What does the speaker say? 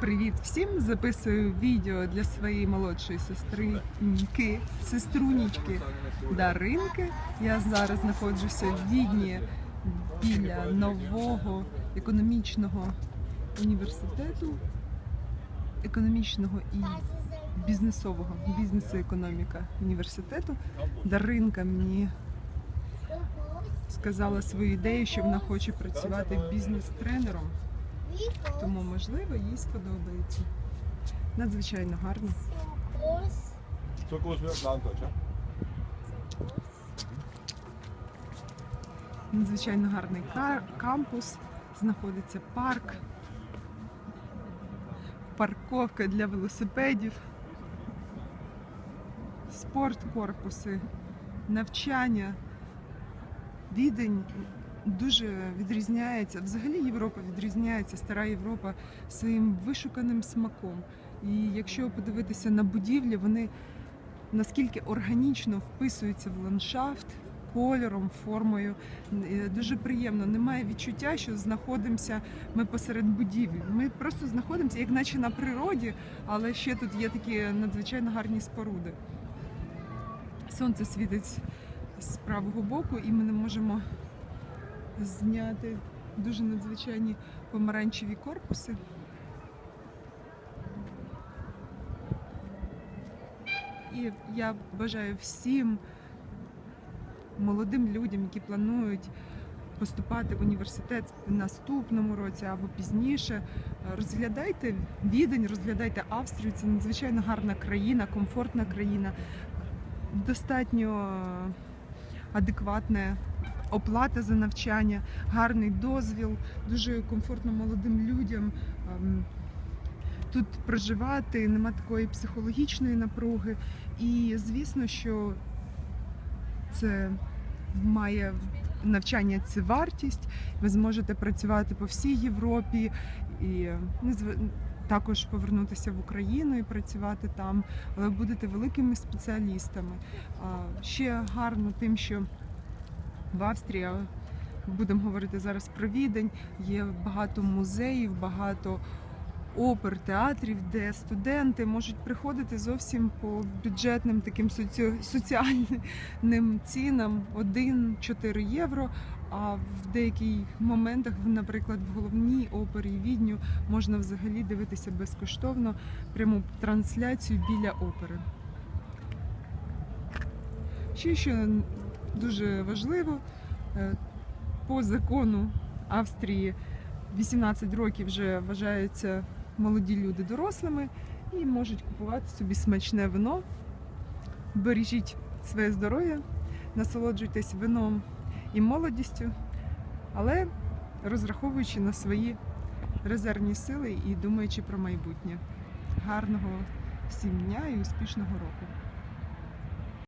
Привіт всім! Записую відео для своєї молодшої сестринки, сеструнічки Даринки. Я зараз знаходжуся в Відні біля нового економічного університету, економічного і бізнесового бізнесу-економіка університету. Даринка мені сказала свою ідею, що вона хоче працювати бізнес-тренером. Тому, можливо, їй сподобається. Надзвичайно гарно. So groß wie ein Landdeutsch, ja? Надзвичайно гарний кампус. Знаходиться парк, парковка для велосипедів, спорткорпуси, навчання. Відень дуже відрізняється. Взагалі Європа відрізняється, стара Європа своїм вишуканим смаком. І якщо подивитися на будівлі, вони наскільки органічно вписуються в ландшафт кольором, формою. Е, Дуже приємно. Немає відчуття, що знаходимося ми посеред будівель. Ми просто знаходимося, як наче на природі, але ще тут є такі надзвичайно гарні споруди. Сонце світить з правого боку, і ми не можемо зняти дуже надзвичайні помаранчеві корпуси. І я бажаю всім молодим людям, які планують поступати в університет в наступному році або пізніше. Розглядайте відень, розглядайте Австрію. Це надзвичайно гарна країна, комфортна країна, достатньо адекватна оплата за навчання, гарний дозвіл, дуже комфортно молодим людям. ем, Тут проживати, нема такої психологічної напруги. І звісно, що це має навчання це вартість. Ви зможете працювати по всій Європі і також повернутися в Україну і працювати там, але будете великими спеціалістами. Ще гарно тим, що в Австрії будемо говорити зараз про відень. Є багато музеїв, багато опер, театрів, де студенти можуть приходити зовсім по бюджетним таким соці- соціальним цінам 1-4 євро. А в деяких моментах, наприклад, в головній опері Відню можна взагалі дивитися безкоштовно пряму трансляцію біля опери. Ще що дуже важливо, е, по закону Австрії 18 років вже вважаються молоді люди дорослими і можуть купувати собі смачне вино. Бережіть своє здоров'я, насолоджуйтесь вином і молодістю, але розраховуючи на свої резервні сили і думаючи про майбутнє. Гарного всім дня і успішного року!